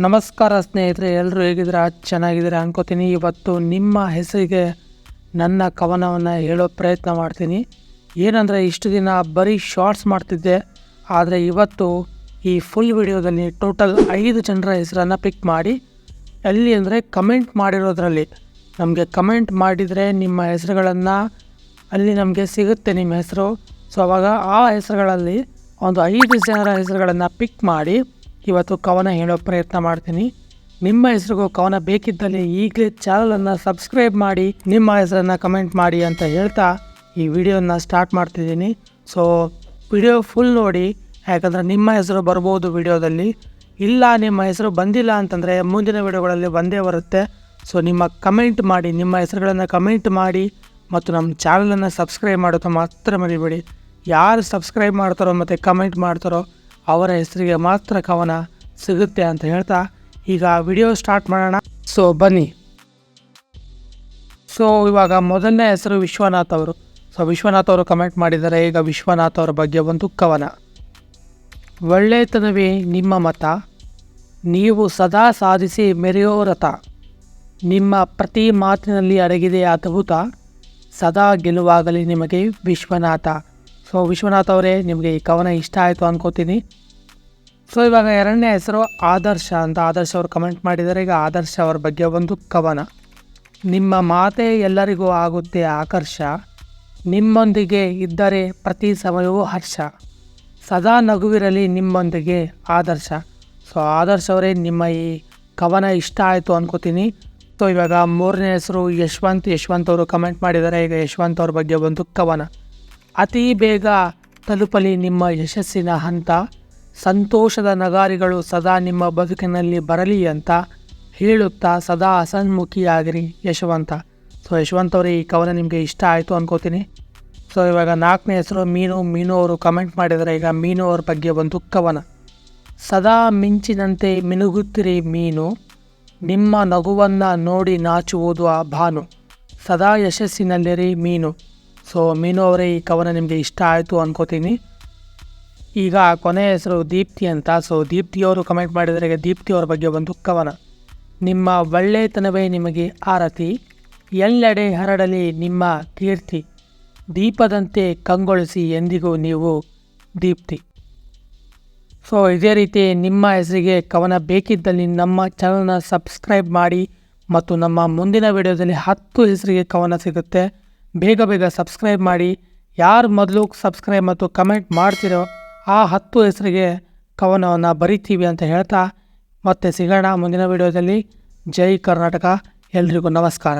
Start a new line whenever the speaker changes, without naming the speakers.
ನಮಸ್ಕಾರ ಸ್ನೇಹಿತರೆ ಎಲ್ಲರೂ ಹೇಗಿದ್ದೀರಾ? ಚೆನ್ನಾಗಿದ್ದೀರಾ ಅನ್ಕೋತೀನಿ. ಇವತ್ತು ನಿಮ್ಮ ಹೆಸರಿಗೆ ನನ್ನ ಕವನವನ್ನು ಹೇಳೋ ಪ್ರಯತ್ನ ಮಾಡ್ತೀನಿ. ಏನಂದರೆ, ಇಷ್ಟು ದಿನ ಬರೀ ಶಾರ್ಟ್ಸ್ ಮಾಡ್ತಿದ್ದೆ. ಆದರೆ ಇವತ್ತು ಈ ಫುಲ್ ವಿಡಿಯೋದಲ್ಲಿ ಟೋಟಲ್ ಐದು ಜನರ ಹೆಸರನ್ನು ಪಿಕ್ ಮಾಡಿ, ಎಲ್ಲಿ ಅಂದರೆ ಕಮೆಂಟ್ ಮಾಡಿರೋದ್ರಲ್ಲಿ. ನಮಗೆ ಕಮೆಂಟ್ ಮಾಡಿದರೆ ನಿಮ್ಮ ಹೆಸರುಗಳನ್ನು ಅಲ್ಲಿ ನಮಗೆ ಸಿಗುತ್ತೆ ನಿಮ್ಮ ಹೆಸರು. ಸೊ ಅವಾಗ ಆ ಹೆಸರುಗಳಲ್ಲಿ ಒಂದು ಐದು ಜನರ ಹೆಸರುಗಳನ್ನು ಪಿಕ್ ಮಾಡಿ ಇವತ್ತು ಕವನ ಹೇಳೋ ಪ್ರಯತ್ನ ಮಾಡ್ತೀನಿ. ನಿಮ್ಮ ಹೆಸರಿಗೂ ಕವನ ಬೇಕಿದ್ದಲ್ಲಿ ಈಗಲೇ ಚಾನಲನ್ನು ಸಬ್ಸ್ಕ್ರೈಬ್ ಮಾಡಿ, ನಿಮ್ಮ ಹೆಸರನ್ನು ಕಮೆಂಟ್ ಮಾಡಿ ಅಂತ ಹೇಳ್ತಾ ಈ ವಿಡಿಯೋನ ಸ್ಟಾರ್ಟ್ ಮಾಡ್ತಿದ್ದೀನಿ. ಸೊ ವಿಡಿಯೋ ಫುಲ್ ನೋಡಿ, ಯಾಕಂದರೆ ನಿಮ್ಮ ಹೆಸರು ಬರ್ಬೋದು ವಿಡಿಯೋದಲ್ಲಿ. ಇಲ್ಲ, ನಿಮ್ಮ ಹೆಸರು ಬಂದಿಲ್ಲ ಅಂತಂದರೆ ಮುಂದಿನ ವಿಡಿಯೋಗಳಲ್ಲಿ ಬಂದೇ ಬರುತ್ತೆ. ಸೊ ನಿಮ್ಮ ಕಮೆಂಟ್ ಮಾಡಿ, ನಿಮ್ಮ ಹೆಸರುಗಳನ್ನು ಕಮೆಂಟ್ ಮಾಡಿ ಮತ್ತು ನಮ್ಮ ಚಾನಲನ್ನು ಸಬ್ಸ್ಕ್ರೈಬ್ ಮಾಡೋದು ಮಾತ್ರ ಮರಿಬೇಡಿ. ಯಾರು ಸಬ್ಸ್ಕ್ರೈಬ್ ಮಾಡ್ತಾರೋ ಮತ್ತು ಕಮೆಂಟ್ ಮಾಡ್ತಾರೋ ಅವರ ಹೆಸರಿಗೆ ಮಾತ್ರ ಕವನ ಸಿಗುತ್ತೆ ಅಂತ ಹೇಳ್ತಾ ಈಗ ವಿಡಿಯೋ ಸ್ಟಾರ್ಟ್ ಮಾಡೋಣ. ಸೊ, ಬನ್ನಿ. ಸೊ, ಇವಾಗ ಮೊದಲನೇ ಹೆಸರು ವಿಶ್ವನಾಥ್ ಅವರು. ಸೊ, ವಿಶ್ವನಾಥ್ ಅವರು ಕಮೆಂಟ್ ಮಾಡಿದ್ದಾರೆ. ಈಗ ವಿಶ್ವನಾಥ್ ಅವರ ಬಗ್ಗೆ ಒಂದು ಕವನ. ಒಳ್ಳೆತನವೇ ನಿಮ್ಮ ಮತ. ನೀವು ಸದಾ ಸಾಧಿಸಿ ಮೆರೆಯೋ ರಥ. ನಿಮ್ಮ ಪ್ರತಿ ಮಾತಿನಲ್ಲಿ ಅಡಗಿದೆ ಅದ್ಭುತ ಸದಾ ಗೆಲುವಾಗಲಿ ನಿಮಗೆ ವಿಶ್ವನಾಥ. ಸೊ ವಿಶ್ವನಾಥ್ ಅವರೇ, ನಿಮಗೆ ಈ ಕವನ ಇಷ್ಟ ಆಯಿತು ಅನ್ಕೋತೀನಿ. ಸೊ ಇವಾಗ ಎರಡನೇ ಹೆಸರು ಆದರ್ಶ ಅಂತ ಆದರ್ಶ ಅವರು ಕಮೆಂಟ್ ಮಾಡಿದ್ದಾರೆ. ಈಗ ಆದರ್ಶ ಅವರ ಬಗ್ಗೆ ಒಂದು ಕವನ. ನಿಮ್ಮ ಮಾತೆ ಎಲ್ಲರಿಗೂ ಆಗುತ್ತೆ ಆಕರ್ಷ. ನಿಮ್ಮೊಂದಿಗೆ ಇದ್ದರೆ ಪ್ರತಿ ಸಮಯವೂ ಹರ್ಷ. ಸದಾ ನಗುವಿರಲಿ ನಿಮ್ಮೊಂದಿಗೆ ಆದರ್ಶ. ಸೊ ಆದರ್ಶ ಅವರೇ, ನಿಮ್ಮ ಈ ಕವನ ಇಷ್ಟ ಆಯಿತು ಅನ್ಕೋತೀನಿ. ಸೊ ಇವಾಗ ಮೂರನೇ ಹೆಸರು ಯಶವಂತ್. ಯಶವಂತ್ ಅವರು ಕಮೆಂಟ್ ಮಾಡಿದ್ದಾರೆ. ಈಗ ಯಶವಂತ್ ಅವ್ರ ಬಗ್ಗೆ ಒಂದು ಕವನ. ಅತಿ ಬೇಗ ತಲುಪಲಿ ನಿಮ್ಮ ಯಶಸ್ಸಿನ ಹಂತ. ಸಂತೋಷದ ನಗಾರಿಗಳು ಸದಾ ನಿಮ್ಮ ಬದುಕಿನಲ್ಲಿ ಬರಲಿ ಅಂತ ಹೇಳುತ್ತಾ ಸದಾ ಅಸನ್ಮುಖಿಯಾಗಿರಿ ಯಶವಂತ. ಸೊ, ಯಶವಂತ ಅವರೇ, ಈ ಕವನ ನಿಮಗೆ ಇಷ್ಟ ಆಯಿತು ಅನ್ಕೋತೀನಿ. ಸೊ, ಇವಾಗ ನಾಲ್ಕನೇ ಹೆಸರು ಮೀನು ಮೀನು ಅವರು ಕಮೆಂಟ್ ಮಾಡಿದರೆ. ಈಗ ಮೀನು ಅವ್ರ ಬಗ್ಗೆ ಒಂದು ಕವನ. ಸದಾ ಮಿಂಚಿನಂತೆ ಮಿನುಗುತ್ತಿರಿ ಮೀನು. ನಿಮ್ಮ ನಗುವನ್ನು ನೋಡಿ ನಾಚುವುದು ಆ ಭಾನು. ಸದಾ ಯಶಸ್ಸಿನಲ್ಲಿರಿ ಮೀನು. ಸೊ ಮೀನು ಅವರೇ, ಈ ಕವನ ನಿಮಗೆ ಇಷ್ಟ ಆಯಿತು ಅನ್ಕೋತೀನಿ. ಈಗ ಕೊನೆಯ ಹೆಸರು ದೀಪ್ತಿ ಅಂತ. ಸೊ ದೀಪ್ತಿಯವರು ಕಮೆಂಟ್ ಮಾಡಿದರೆ ದೀಪ್ತಿಯವ್ರ ಬಗ್ಗೆ ಒಂದು ಕವನ. ನಿಮ್ಮ ಒಳ್ಳೆಯತನವೇ ನಿಮಗೆ ಆರತಿ. ಎಲ್ಲೆಡೆ ಹರಡಲಿ ನಿಮ್ಮ ಕೀರ್ತಿ. ದೀಪದಂತೆ ಕಂಗೊಳಿಸಿ ಎಂದಿಗೂ ನೀವು ದೀಪ್ತಿ. ಸೊ ಇದೇ ರೀತಿ ನಿಮ್ಮ ಹೆಸರಿಗೆ ಕವನ ಬೇಕಿದ್ದಲ್ಲಿ ನಮ್ಮ ಚಾನಲ್ನ ಸಬ್ಸ್ಕ್ರೈಬ್ ಮಾಡಿ ಮತ್ತು ನಮ್ಮ ಮುಂದಿನ ವಿಡಿಯೋದಲ್ಲಿ ಹತ್ತು ಹೆಸರಿಗೆ ಕವನ ಸಿಗುತ್ತೆ. ಬೇಗ ಬೇಗ ಸಬ್ಸ್ಕ್ರೈಬ್ ಮಾಡಿ. ಯಾರು ಮೊದಲು ಸಬ್ಸ್ಕ್ರೈಬ್ ಮತ್ತು ಕಮೆಂಟ್ ಮಾಡ್ತಿರೋ ಆ ಹತ್ತು ಹೆಸರಿಗೆ ಕವನವನ್ನು ಬರಿತೀವಿ ಅಂತ ಹೇಳ್ತಾ ಮತ್ತೆ ಸಿಗೋಣ ಮುಂದಿನ ವಿಡಿಯೋದಲ್ಲಿ ಜೈ ಕರ್ನಾಟಕ. ಎಲ್ರಿಗೂ ನಮಸ್ಕಾರ.